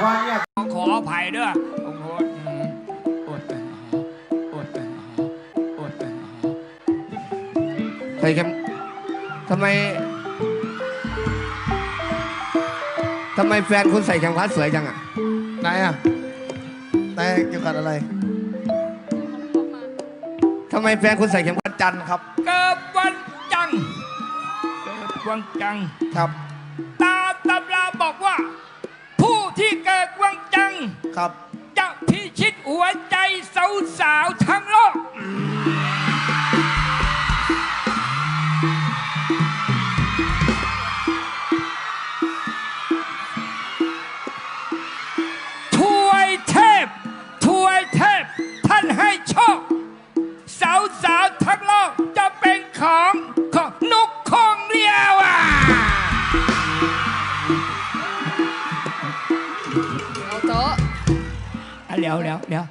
ควาเงียขออภัยด้วยขอโทษอืมอดเป็นอ๋ออดเป็นอ๋ออดเป็นอ๋อใส่เข็มทำไมทำไมแฟนคุณใส่เข็มขัดสวยจังอะไหนอะไหนเกี่ยวกับอะไรทำไมแฟนคุณใส่เข็มขัดจันทร์ครับ เกิดวันจังเกิดวันจังครับ ต ที่เกิดวันจังครับ จะพิชิตหัวใจสาวๆทั้งโลก ถวยเทพ ถวยเทพ ท่านให้โชค อาโต๊ะอะเดี๋ยวเดี๋ยวเดี๋ยว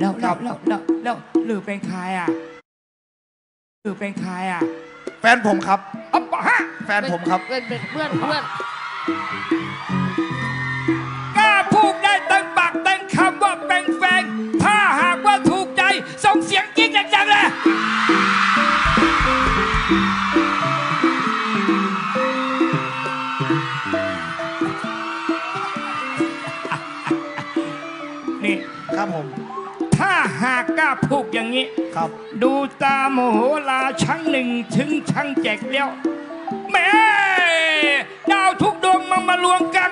แล้วแล้วแล้วแล้วแล้วหรือเป็นใครอะหรือเป็นใครอะแฟนผมครับอ๋อปะฮะแฟนผมครับ เป็นเป็นเพื่อนเพื่อนกล้าพูดได้ตั้งปากตั้งคำว่าเป็นแฟน ถ้าหากว่าถูกใจส่งเสียงกิ๊กจังๆเลย ครับผม ถ้าหากกล้าพูดอย่างนี้ ครับ ดูตามโมโหลาชั้งหนึ่งถึงชั้งเจ็ดแล้วแหม่ดาวทุกดวงมันมารวมกัน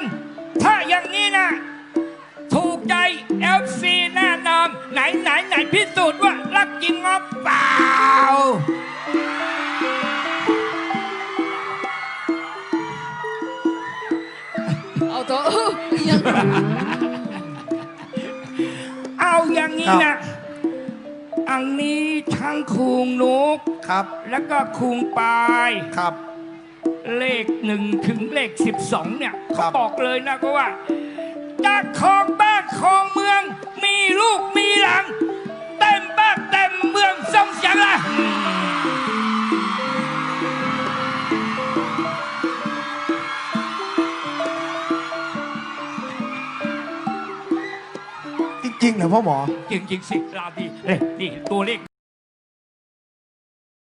ถ้าอย่างนี้นะ ถูกใจ FC แน่นอนไหนไหนไหนพิสูจน์ว่ารักจริงหรือเปล่า เอาโต๊ะยัง นี้ครันะบอันนี้ทั้งคุงนุกครับ แล้วก็คุงปายครับ เลขหนึ่งถึงเลขสิบสองเนี่ยครัเขาบบอกเลยนะก็ว่า จริงเหรอพ่อหมอ จริงจริงๆสิลาดีเฮ้ยนี่ตัวเลข